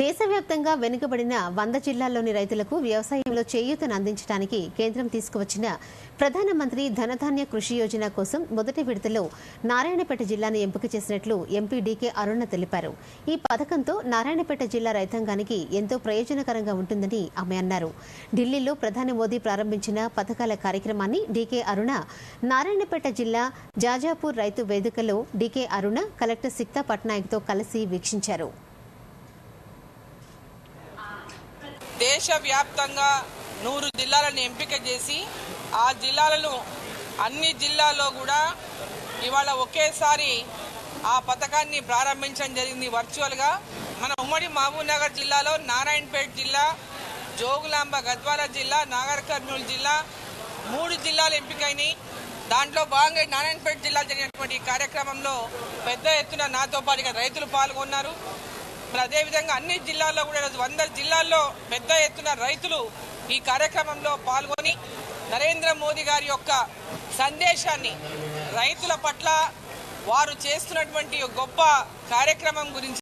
దేశవ్యాప్తంగా వెనుకబడిన వంద జిల్లాల్లోని రైతులకు వ్యవసాయంలో చేయూతను అందించడానికి కేంద్రం తీసుకువచ్చిన ప్రధానమంత్రి ధనధాన్య కృషి యోజన కోసం మొదటి విడతలో నారాయణపేట జిల్లాను ఎంపిక చేసినట్లు ఎంపీ డీకే అరుణ తెలిపారు. ఈ పథకంతో నారాయణపేట జిల్లా రైతాంగానికి ఎంతో ప్రయోజనకరంగా ఉంటుందని ఆమె అన్నారు. ఢిల్లీలో ప్రధాని మోదీ ప్రారంభించిన పథకాల కార్యక్రమాన్ని డీకే అరుణ నారాయణపేట జిల్లా జాజాపూర్ రైతు వేదికలో డీకే అరుణ కలెక్టర్ సిక్తా పట్నాయక్తో కలిసి వీక్షించారు. దేశవ్యాప్తంగా నూరు జిల్లాలను ఎంపిక చేసి ఆ జిల్లాలను అన్ని జిల్లాల్లో కూడా ఇవాళ ఒకేసారి ఆ పథకాన్ని ప్రారంభించడం జరిగింది వర్చువల్గా. మన ఉమ్మడి మహబూబ్నగర్ జిల్లాలో నారాయణపేట జిల్లా జోగులాంబ గద్వాల జిల్లా నాగర్ కర్నూలు జిల్లా మూడు జిల్లాలు ఎంపికైనాయి. దాంట్లో భాగంగా నారాయణపేట జిల్లా జరిగినటువంటి కార్యక్రమంలో పెద్ద ఎత్తున నాతో పాటుగా రైతులు పాల్గొన్నారు. మరి అదేవిధంగా అన్ని జిల్లాల్లో కూడా ఈరోజు వంద జిల్లాల్లో పెద్ద ఎత్తున రైతులు ఈ కార్యక్రమంలో పాల్గొని నరేంద్ర మోదీ గారి యొక్క సందేశాన్ని రైతుల పట్ల వారు చేస్తున్నటువంటి గొప్ప కార్యక్రమం గురించి